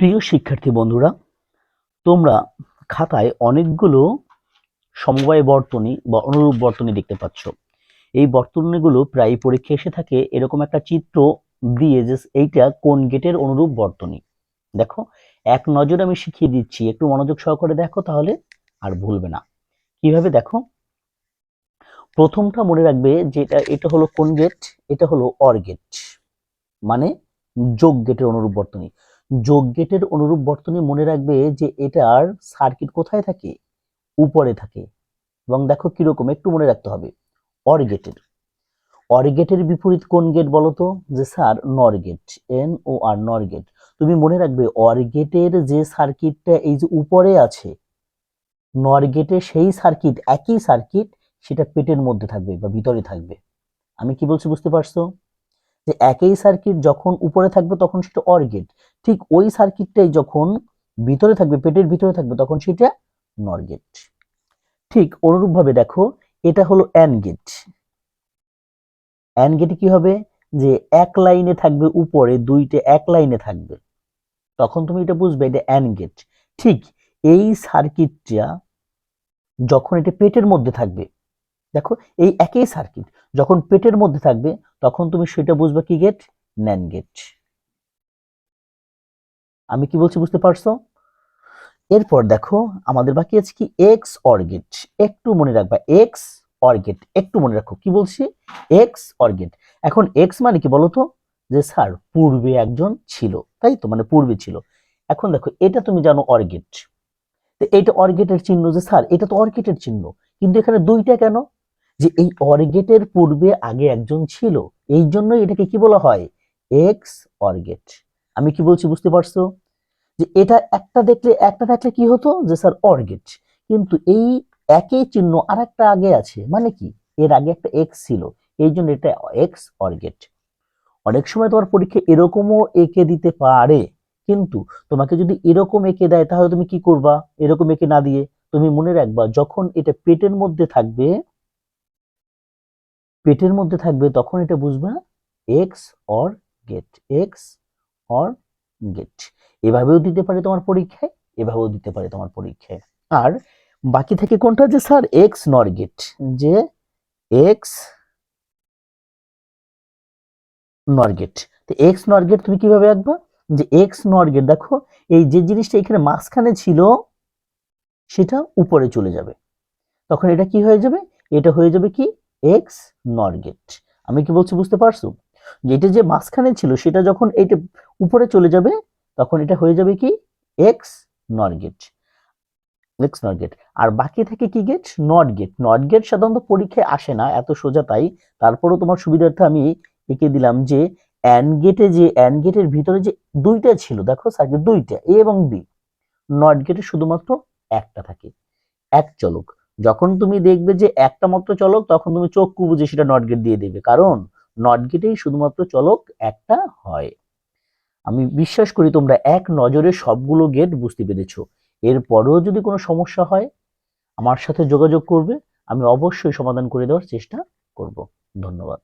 প্রিয় শিক্ষার্থী বন্ধুরা, তোমরা খাতায় অনেকগুলো সমবায় বর্তনী বা অনুরূপ বর্তনী দেখতে পাচ্ছ। এই বর্তনীগুলো প্রায় পরীক্ষা এসে থাকে এরকম একটা চিত্র দিয়ে যে এইটা কোন গেটের অনুরূপ বর্তনী। দেখো, এক নজরে আমি শিখিয়ে দিচ্ছি, একটু মনোযোগ সহকারে দেখো তাহলে আর ভুলবে না। কীভাবে দেখো? প্রথমটা মনে রাখবে যেটা এটা হলো কোন গেট? এটা হলো অর গেট মানে যোগ গেটের অনুরূপ বর্তনী। যোগ গেটের অনুরূপ বর্তনী মনে রাখবে যে এটার সার্কিট কোথায় থাকে? উপরে থাকে। এবং দেখো কীরকম, একটু মনে রাখতে হবে। অর গেটের। অর গেটের বিপরীত কোন গেট বলো তো? যে স্যার নর গেট। এন ও আর নর গেট। তুমি মনে রাখবে অর গেটের যে সার্কিটটা এই যে উপরে আছে নর গেটের সেই সার্কিট একই সার্কিট সেটা পেটের মধ্যে থাকবে বা ভিতরে থাকবে। আমি কি বলছি বুঝতে পারছ? যে একই সার্কিট যখন উপরে থাকবে তখন সেটা অর গেট ঠিক ওই সার্কিটটাই যখন ভিতরে থাকবে, পেটের ভিতরে থাকবে, তখন সেটা নর গেট ঠিক অনুরূপভাবে দেখো, এটা হলো অ্যান গেট অ্যান গেটে কি হবে? যে এক লাইনে থাকবে উপরে, দুইটা এক লাইনে থাকবে। তখন তুমি এটা বুঝবে, এটা অ্যান গেট ঠিক এই সার্কিটটা যখন এটা পেটের মধ্যে থাকবে দেখো, এই একই সার্কিট যখন পেটের মধ্যে থাকবে, তখন তুমি সেটা বুঝবে কি গেট ন্যান গেট আমি কি বলছি বুঝতে পারছ? এরপর দেখো, আমাদের বাকি আছে কি? এক্স অর্গেট একটু মনে রাখবা এক্স অর্গেট একটু মনে রাখো, কি বলছি? এক্স অর্গেট এখন এক্স মানে কি বলতো যে স্যার পূর্বে একজন ছিল, তাই তো? মানে পূর্বে ছিল। এখন দেখো, এটা তুমি জানো অর্গেট তো এইটা অর্গেটের চিহ্ন যে স্যার এটা তো অর্গেটের চিহ্ন। কিন্তু এখানে দুইটা কেন? যে এই অর্গেটের পূর্বে আগে একজন ছিল, এই জন্য এটাকে কি বলা হয়? এক্স অর্গেট আমি কি বলছি বুঝতে পারছ? যে এটা একটা দেখলে, একটা থাকলে কি হতো? যে স্যার অর্গেট। কিন্তু এই একই চিহ্ন আর একটা আগে আছে মানে কি? এর আগে একটা এক্স ছিল, এই জন্য এটা এক্স অর্গেট অনেক সময় তোমার পরীক্ষা এরকমও এঁকে দিতে পারে, কিন্তু তোমাকে যদি এরকম এঁকে দেয়, তাহলে তুমি কি করবা? এরকম এঁকে না দিয়ে তুমি মনে রাখবা, যখন এটা পেটের মধ্যে থাকবে পেটের মধ্যে থাকবে, তখন এটা বুঝবা X or gate X or gate এভাবেও দিতে পারে তোমার পরীক্ষায়, এভাবেও দিতে পারে তোমার পরীক্ষায়। আর বাকি থেকে কোনটা যে স্যার? এক্স নর গেট যে এক্স নর গেট তো এক্স নর গেট তুমি কীভাবে আঁকবা? যে এক্স নর গেট দেখো, এই যে জিনিসটা এখানে মাঝখানে ছিল, সেটা উপরে চলে যাবে। তখন এটা কি হয়ে যাবে? এটা হয়ে যাবে কি? X nor gate. আমি কি বলছি বুঝতে পারছ? যে এটা যে মাঝখানে ছিল, সেটা যখন এইটা উপরে চলে যাবে, তখন এটা হয়ে যাবে কি? X nor gate. X not gate. আর বাকি থাকে কি gate? Not gate. Not gate সাধারণত পরীক্ষায় আসে না, এত সোজা তাই। তারপরও তোমার সুবিধার্থে আমি এঁকে দিলাম যে অ্যান গেটে যে অ্যান গেটের ভিতরে যে দুইটা ছিল, দেখো সার্কিট দুইটা এ এবং বি নট গেটে শুধুমাত্র একটা থাকে। এক চলক। যখন তুমি দেখবে যে একটা মাত্র চলক, তখন তুমি চক্ষু বুঝে সেটা নট গেট দিয়ে দেবে। কারণ নট গেটেই শুধুমাত্র চলক একটা হয়। আমি বিশ্বাস করি তোমরা এক নজরে সবগুলো গেট বুঝতে পেরেছ। এরপরেও যদি কোনো সমস্যা হয়, আমার সাথে যোগাযোগ করবে। আমি অবশ্যই সমাধান করে দেওয়ার চেষ্টা করব। ধন্যবাদ।